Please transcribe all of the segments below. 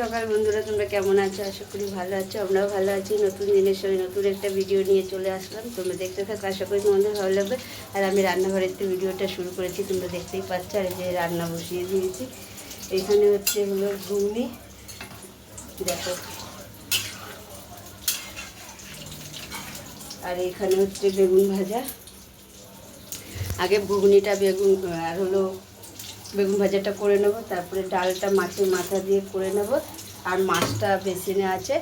সকাল বন্ধুরা, তোমরা কেমন আছো? আশা করি ভালো আছো, আমরাও ভালো আছি। নতুন দিনের সঙ্গে নতুন একটা ভিডিও নিয়ে চলে আসলাম। তোমরা দেখতে থাকো, আশা করি তোমাদের ভালো লাগবে। আর আমি রান্নাঘরের তো ভিডিওটা শুরু করেছি, তোমরা দেখতেই পাচ্ছ। আর যে রান্না বসিয়ে দিয়েছি। এখানে হচ্ছে হলো ঘুগনি। দেখো। আর এখানে হচ্ছে বেগুন ভাজা। আগে ঘুগনিটা বেগুন, আর হলো বেগুন ভাজাটা করে নেব, তারপরে ডালটা মাছের মাথা দিয়ে করে নেব, আর মাছটা বেসিনে আছে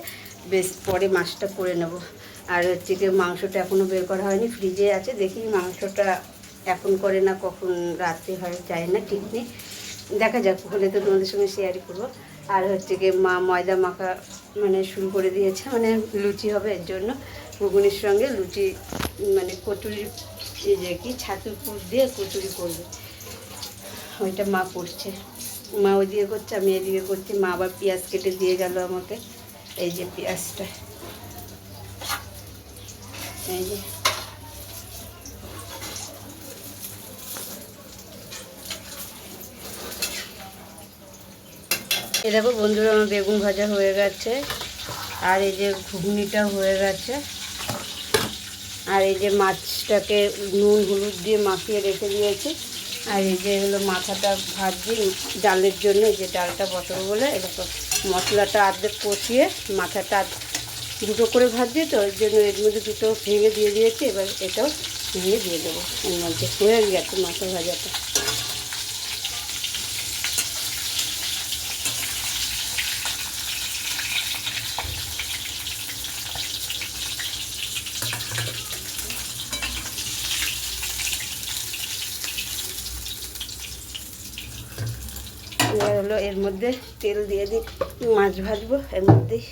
বেশ পরে মাছটা করে নেব। আর হচ্ছে কি মাংসটা এখনও বের করা হয়নি, ফ্রিজে আছে, দেখি মাংসটা এখন করে না, কখন রাত্রে হয়, যায় না, ঠিক নেই। দেখা যাক, হলে তো তোমাদের সঙ্গে শেয়ারই করব। আর হচ্ছে কি মা ময়দা মাখা মানে শুরু করে দিয়েছে মানে লুচি হবে এর জন্য। ঘুগুনির সঙ্গে লুচি মানে কচুরি যে কি, ছাতুর পুর দিয়ে কচুরি করবে। ওইটা মা করছে। মা ওইদিকে করছে, আমি এদিকে করছি। মা আবার পেঁয়াজ কেটে দিয়ে গেল আমাকে। এই যে পেঁয়াজটা। এই যে। এ দেখো বন্ধুরা, আমার বেগুন ভাজা হয়ে গেছে। আর এই যে ঘুগনিটা হয়ে গেছে। আর এই যে মাছটাকে নুন, হলুদ দিয়ে মাখিয়ে রেখে দিয়েছি। আর এই যে হলো মাথাটা ভাজি ডালের জন্য যে ডালটা বসাবো বলে এরকম মশলাটা আর্ধেক কষিয়ে মাথাটা দুটো করে ভাজি তো, ওই জন্য এর মধ্যে দুটো ভেঙে দিয়ে দিয়েছি, এবার এটাও ভেঙে দিয়ে দেবো। এর মধ্যে হয়ে গেছে মাথা ভাজাটা এবার হলো এর মধ্যে তেল দিয়ে দিই মাছ ভাজবো এর মধ্যেই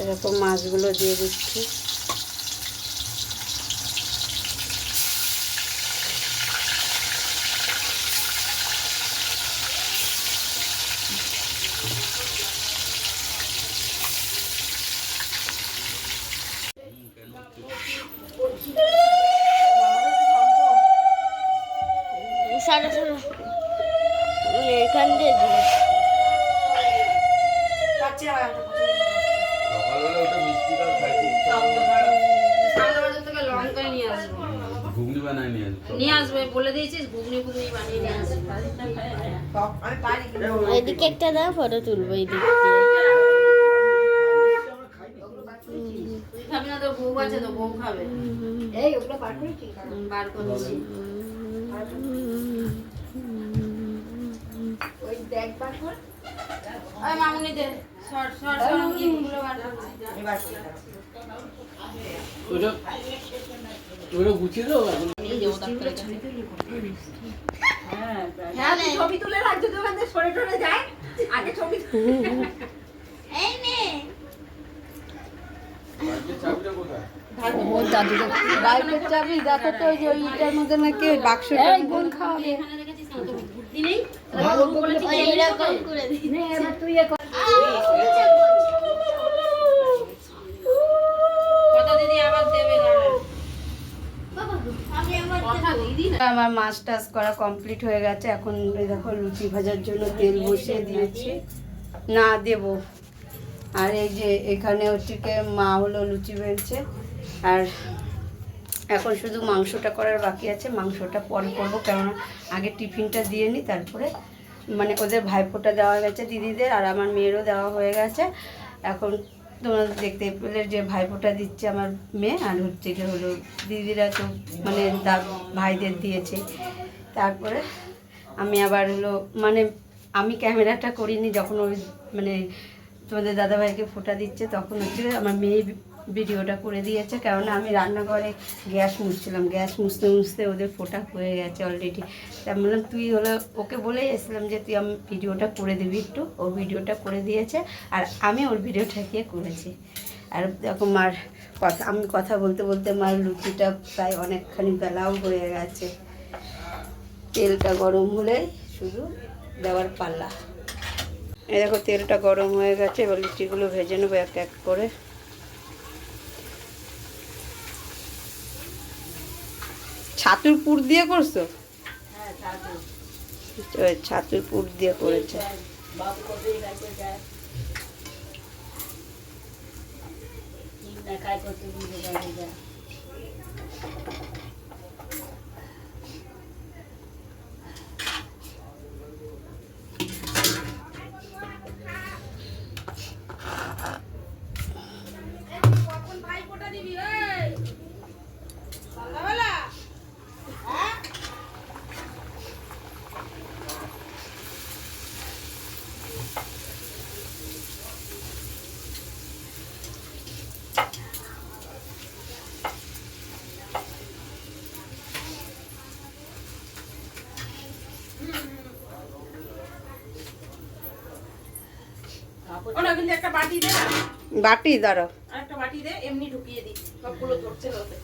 এরকম মাছগুলো দিয়ে দিচ্ছি সাড়ে ষোলো এখান দিয়ে দিই সকালবেলা ওটা মিষ্টিটা খাইতে ইচ্ছা করল। সামনে থেকে লঙ্কাই নিয়ে আসব ঘুগনি বানায় নিয়ে আসব। নিয়ে আসবে বলে দিয়েছিস ঘুগনি ঘুগনি বানিয়ে নিয়ে আসবে। এদিকে একটা দাও ফটো তুলবো এদিক দিয়ে। খাবি না তো বউ আছে তো বউ খাবে। হুম, বার করছি। ওই মামুনি দে শর্ট শর্ট শর্ট ইগুলো বার করছি ওটা ওটা গুছিয়ে দাও এখন হ্যাঁ তুই ছবি তুলে রাখ যদি থেকে সরে সরে যায় আগে ছবি এই নে। বাইকের চাবি। দেখো তো ওই যে ওইটার মধ্যে নাকি বাক্সটা এখানে দেখেছিস না তো বুদ্ধি নেই? আমার মাছ টাছ করা কমপ্লিট হয়ে গেছে। এখন দেখো লুচি ভাজার জন্য তেল বসিয়ে দিয়েছি। না, দেব। আর এই যে এখানে হচ্ছে মা হলো লুচি বেলছে। আর এখন শুধু মাংসটা করার বাকি আছে, মাংসটা পরে করব, কেননা আগে টিফিনটা দিয়ে নিই তারপরে মানে ওদের ভাইফোঁটা দেওয়া গেছে দিদিদের আর আমার মেয়েরও দেওয়া হয়ে গেছে। এখন তোমরা দেখতে পেলে যে ভাইফোঁটা দিচ্ছে আমার মেয়ে আর হচ্ছে কি হলো দিদিরা তো মানে দা- ভাইদের দিয়েছে। তারপরে আমি আবার হলো মানে আমি ক্যামেরাটা করিনি, যখন ওই মানে তোমাদের দাদাভাইকে ফোঁটা দিচ্ছে, তখন হচ্ছে আমার মেয়ে ভিডিওটা করে দিয়েছে, কেননা আমি রান্নাঘরে গ্যাস মুছছিলাম। গ্যাস মুছতে মুছতে ওদের ফোটা হয়ে গেছে অলরেডি তা বললাম, তুই হলো, ওকে বলেই এসেছিলাম যে তুই আমি ভিডিওটা করে দিবি একটু। ও ভিডিওটা করে দিয়েছে, আর আমি ওর ভিডিওটা গিয়ে করেছি। আর দেখো মার কথা, আমি কথা বলতে বলতে মার লুচিটা প্রায় অনেকখানি বেলাও হয়ে গেছে। তেলটা গরম হলে শুধু দেওয়ার পাল্লা। এই দেখো, তেলটা গরম হয়ে গেছে, এবার লুচিগুলো ভেজে নেব এক এক করে। ছাতুর পুর দিয়ে করছ? ওই ছাতুর পুর দিয়ে করেছে। ওটা কিন্তু একটা বাটি দে বাটি দাঁড়াও। একটা বাটি দে এমনি ঢুকিয়ে দি সবগুলো ধরছে ওতে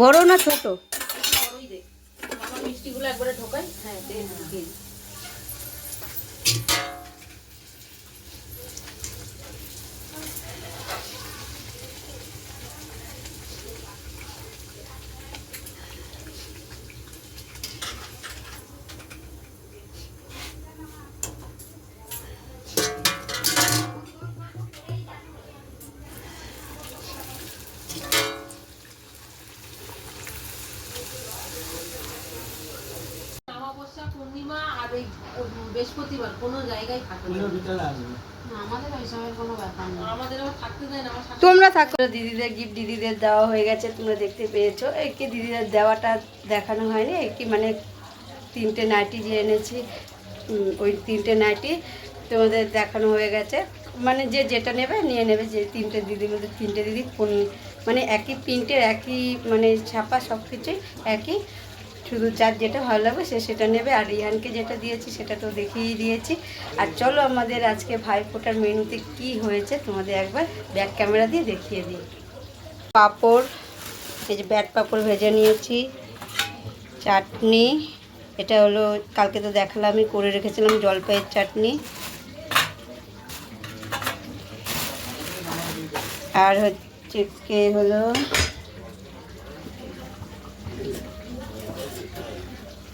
বড় না ছোট। বড়ই দে। মামা মিষ্টিগুলো একবারে ঢোকাই। হ্যাঁ দে ঢুকিয়ে কোনো জায়গায় থাকে না পুজোর ভিতরে আসবে না, আমাদের ওইসবের কোনো ব্যাপার নেই আমাদের থাকতে দেয় না তোমরা থাকো। দিদিদের গিফট দিদিদের দেওয়া হয়ে গেছে তোমরা দেখতে পেয়েছ। এই কি দিদিদের দেওয়াটা দেখানো হয়নি। এই কি মানে তিনটে নাইটি যে এনেছি ওই তিনটে নাইটি তোমাদের দেখানো হয়ে গেছে। মানে যে যেটা নেবে নিয়ে নেবে যে তিনটে দিদির মধ্যে তিনটে দিদি কোন মানে একই প্রিন্টের একই মানে ছাপা সব কিছুই একই। শুধু যার যেটা ভালো লাগবে সে সেটা নেবে। আর রিহানকে যেটা দিয়েছি সেটা তো দেখিয়ে দিয়েছি। আর চলো আমাদের আজকে ভাইফোঁটার মেনুতে কি হয়েছে তোমাদের একবার ব্যাক ক্যামেরা দিয়ে দেখিয়ে দিই। পাঁপড়, এই যে ব্যাট পাঁপড় ভেজে নিয়েছি। চাটনি, এটা হলো কালকে তো দেখালাম আমি করে রেখেছিলাম জলপাইয়ের চাটনি। আর হচ্ছে হলো?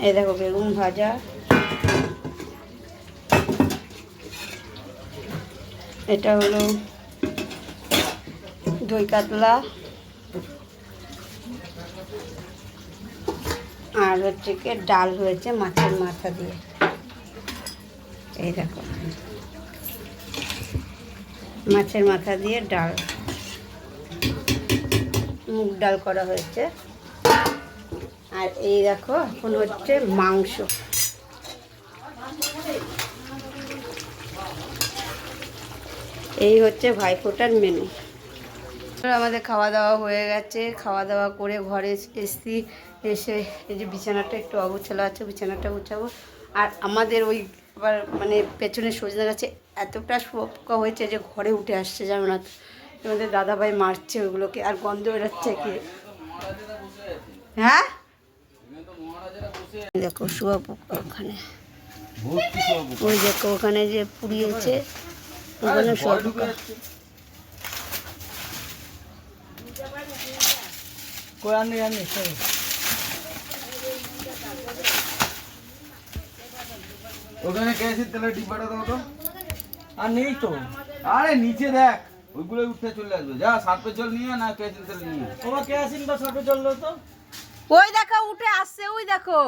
এই দেখো বেগুন ভাজা। এটা হলো দই কাতলা। আর হচ্ছে কি ডাল হয়েছে মাছের মাথা দিয়ে। এই দেখো। মাছের মাথা দিয়ে ডাল। মুগ ডাল করা হয়েছে। আর এই দেখো, এখন হচ্ছে মাংস। এই হচ্ছে ভাইফোঁটার মেনু আমাদের খাওয়া দাওয়া হয়ে গেছে। খাওয়া দাওয়া করে ঘরে এসছি, এসে এই যে বিছানাটা একটু অগোছালো আছে, বিছানাটা গুছাবো। আর আমাদের ওই আবার মানে পেছনে সজনা গাছে এতটা পোকা হয়েছে যে ঘরে উঠে আসছে, জানো না তো। তোমাদের দাদাভাই মারছে ওগুলোকে, আর গন্ধ বেরোচ্ছে কি? হ্যাঁ? দেখো শুয়া পোকা ওখানে। ওই দেখো ওখানে যে পুড়িয়েছে ওখানে শুয়া পোকা। কই আনি আনি ওখানে কেসির তেলের ডিব্বাটা দাও তো। আর নেই তো। আরে নিচে দেখ। ওইগুলো উঠতে চলে আসবে। যা সার্পে জল নিয়ে না কেসির তেল নিয়ে। তোমার কেয়াসিন বা সাপে চলল তো। ওই দেখো উঠে আসছে ওই দেখো।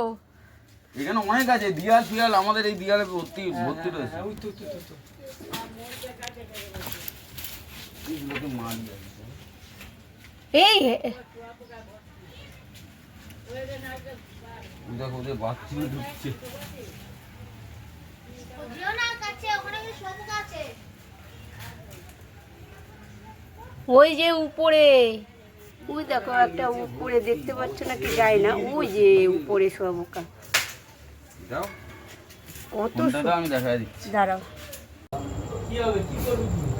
এখানে অনেক আছে দিয়াল ফিয়াল আমাদের এই দিয়ালে ভর্তি ভর্তি রয়েছে। ওই তো তো তো, তো। এইগুলোকে মার দেয়। এই দেখো ওদের বাথরুমে ঢুকছে। ওই যে উপরে। ওই দেখো একটা উপরে দেখতে পাচ্ছ না কি যায় না? ওই যে উপরে শুয়াবোকা যাও কত দাও আমি দেখা দিচ্ছি। দাঁড়াও। কি হবে কি করবি তুই?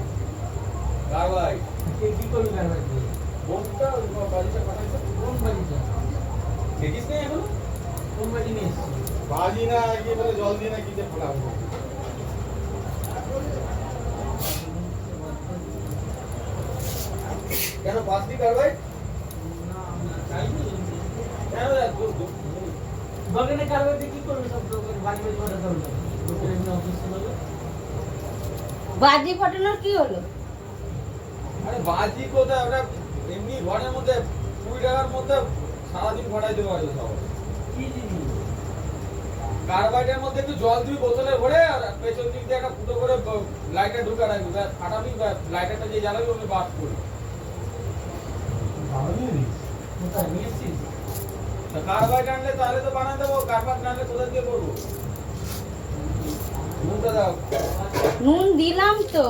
কার ভাই কে করবি কোন বাড়িটা দেখিস না এখন? কোন বাড়ি নিয়ে বাজি না গিয়ে বলে জল দিয়ে না কিতে ফেলাবো কেন পাঁচ দিন কার ভাই কেন রে? দু- দু- কি করবি সব বাড়ি বাড়ি এমনি চলে বাজি ফাটানোর কি হলো? আরে বাজি কোথায়? ওটা এমনি ঘরের মধ্যে কুড়ি টাকার মধ্যে সারাদিন ঘটাই দেবো সব। কি জিনিস? কার্বাইডের মধ্যে একটু জল দিবি বোতলে ভরে আর পেছন দিক দিয়ে একটা ফুটো করে লাইটার ঢুকা রাখবি। ব্যাস ফাটাবি ব্যাস। লাইটারটা যে জ্বালাবি ওকে বাস করবি কোথায়? এসছিস কার্বাইড তাহলে তো বানাতে দেবো কার্বাইড আনলে কোথা দিয়ে করব? নুনটা দাও। নুন দিলাম তো।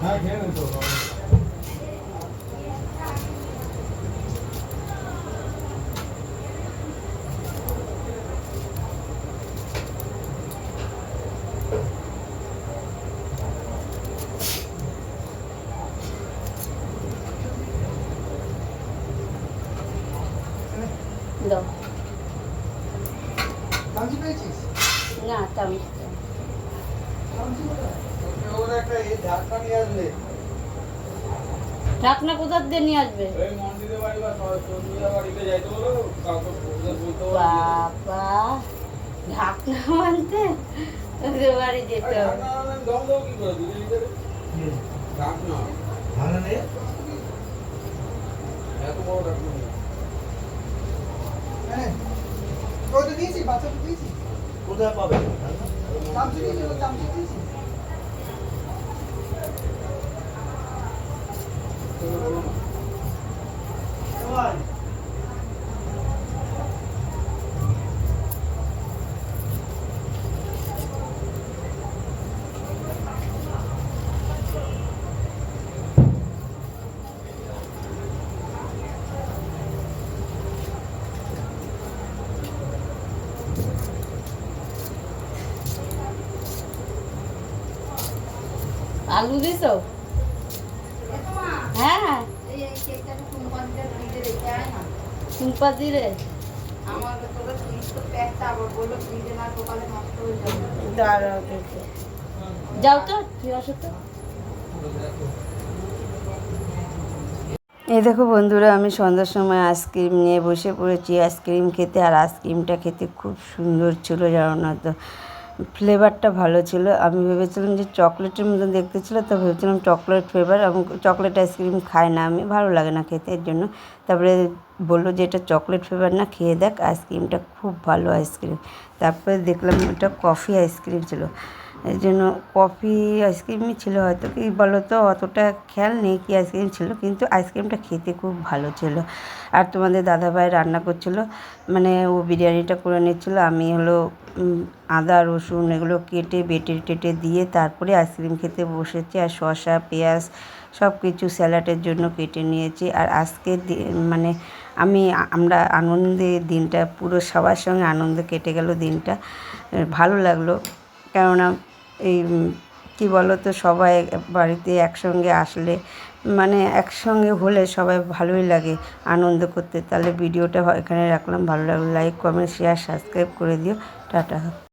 হ্যাঁ খেয়ে নেব দাও না নিয়ে ঢাকনা কোথা দিয়ে নিয়ে আসবে? বাবা ঢাকনা মানতে ওদের বাড়ি যেতে হবে ঢাকনা আনলে দম দেবো কি করে দুজন ভিতরে ঢাকনা ভালো নেই এত বড় ঢাকনা নেই। হ্যাঁ ওটা দিয়েছি বাচ্চাটা দিয়েছি কোথায় পাবে চামচি দিয়েছি ও চামচি দিয়েছি ভাই আলু দিছো হ্যাঁ এই এই কেকটা তো কোম্পানিতে ফ্রিজে রেখে আয় না টুম্পা দিলে আমার তোরা ফ্রিজ তো প্যাকটা আবার বলল ফ্রিজে না নষ্ট হয়ে। এই দেখো বন্ধুরা, আমি সন্ধ্যার সময় আইসক্রিম নিয়ে বসে পড়েছি। আইসক্রিম খেতে আর আইসক্রিমটা খেতে খুব সুন্দর ছিল, জানো না তো? ফ্লেভারটা ভালো ছিল। আমি ভেবেছিলাম যে চকলেটের মতন দেখতে ছিল, তো ভেবেছিলাম চকলেট ফ্লেভার এবং চকলেট আইসক্রিম খাই না আমি, ভালো লাগে না খেতে এর জন্য। তারপরে বলল যে এটা চকলেট ফ্লেভার না, খেয়ে দেখ আইসক্রিমটা খুব ভালো আইসক্রিম তারপরে দেখলাম এটা কফি আইসক্রিম ছিল। এই জন্য কফি আইসক্রিমই ছিল হয়তো, কি বলো তো অতটা খেয়াল নেই কি আইসক্রিম ছিল, কিন্তু আইসক্রিমটা খেতে খুব ভালো ছিল। আর তোমাদের দাদাভাই রান্না করছিল মানে ও বিরিয়ানিটা করে নিচ্ছিল, আমি হলো আদা, রসুন এগুলো কেটে, বেটে, টেটে দিয়ে তারপরে আইসক্রিম খেতে বসেছি, আর শসা, পেঁয়াজ সব কিছু স্যালাডের জন্য কেটে নিয়েছি। আর আজকে মানে আমি, আমরা আনন্দে দিনটা, পুরো সবার সঙ্গে আনন্দে কেটে গেল দিনটা। ভালো লাগল, কেননা এই বলো তো সবাই বাড়িতে একসঙ্গে আসলে মানে একসঙ্গে হলে সবাই ভালোই লাগে আনন্দ করতে। তাহলে ভিডিওটা এখানে রাখলাম। ভালো লাগল লাইক কমেন্ট শেয়ার সাবস্ক্রাইব করে দিও। টাটা।